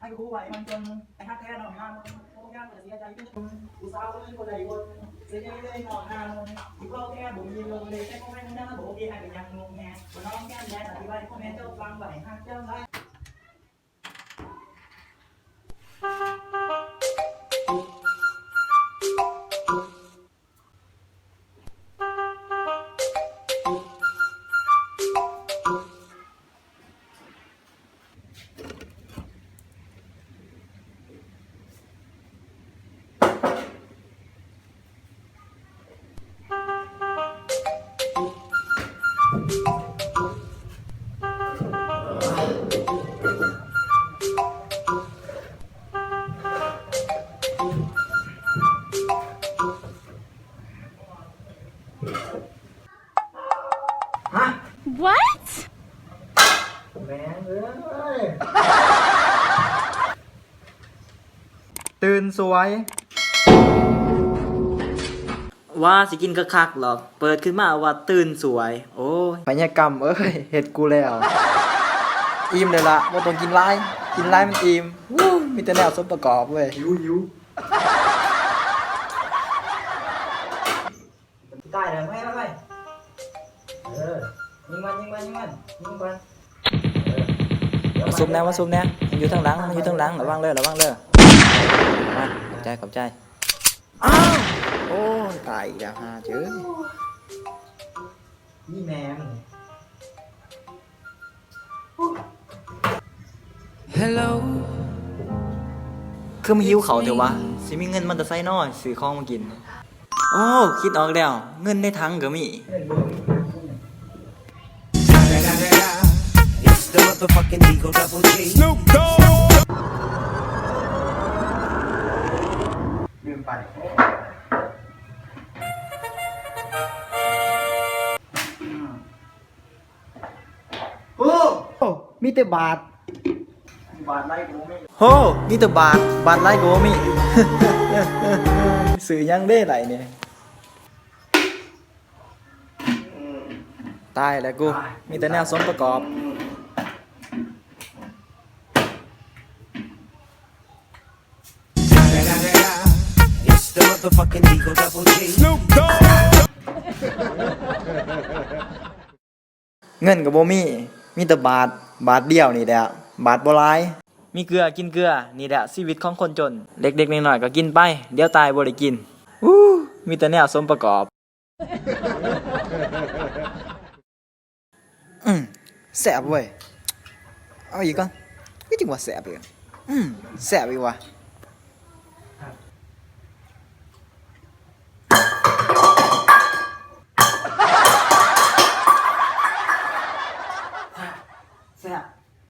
ให้กูไหวมันจนไอ้ฮักแท้หนอนห้ามันโอ้ยากเสียใจที่อุตส่าห์ก็ไม่คนใดคนเสียใจเลยหนอนห้ามันอีกรอบแค่ผมยืนลงเลยแค่พ่อแม่ไม่ได้มาบอกโอเคให้ไปยังงงแงวันน้องแก้มแย่แต่ที่ว่าพ่อแม่เจ้าฟังไหวฮักเจ้า ฮะ What? แม่งเอ้ย ตื่นสวย ว่าสิกินคักๆหรอกเปิดขึ้นมาว่าตื่นสวย โอ้ยพยากรรมเอ้ยเห็ดกูแล้ว อิ่มเลยละว่าต้องกินไรกินไรมันอิ่มวู้มีแต่แนวสมประกอบเว้ยหิวหิวได้เลยไม่ไม่ไม่ เออยิงมันยิงมันยิงมันยิงมันเออมาซุบแนวมาซุบแนวมันอยู่ทางหลังมันอยู่ทางหลังระวังเลยระวังเลยมาขอบใจขอบใจอ้าวโอ้ยตายอีกแล้วฮะเจ้ยนี่แม่งคือมาหิวเขาเถอะวะสิมีเงินมันจะใส่น้อยซื้อของมากิน โอ้คิดออกแล้ว เงินในถังก็มี It's the motherfucking Eagle Double G. ลืมไปโอ้มีแต่บาท บาทไล่กูไม่โหมีแต่บาท บาทไล่โกมีสื่อยังได้ไหลเนี่ย ตายแล้วกู มีแต่แนวสมประกอบ motherfucking Eagle Double G. เงินกับโบมีมีแต่บาท บาทเดียวนี่แหละบาทบ่หลายมีเกลือกินเกลือ นี่แหละชีวิตของคนจน เด็กๆน้อยๆก็กินไป เดี๋ยวตายบ่ได้กินอู้มีแต่แนวสมประกอบอืมแสบเว้ย เอาอีกก่อนก็จริงว่าแสบอีกอะอืมแสบอีกว่ะ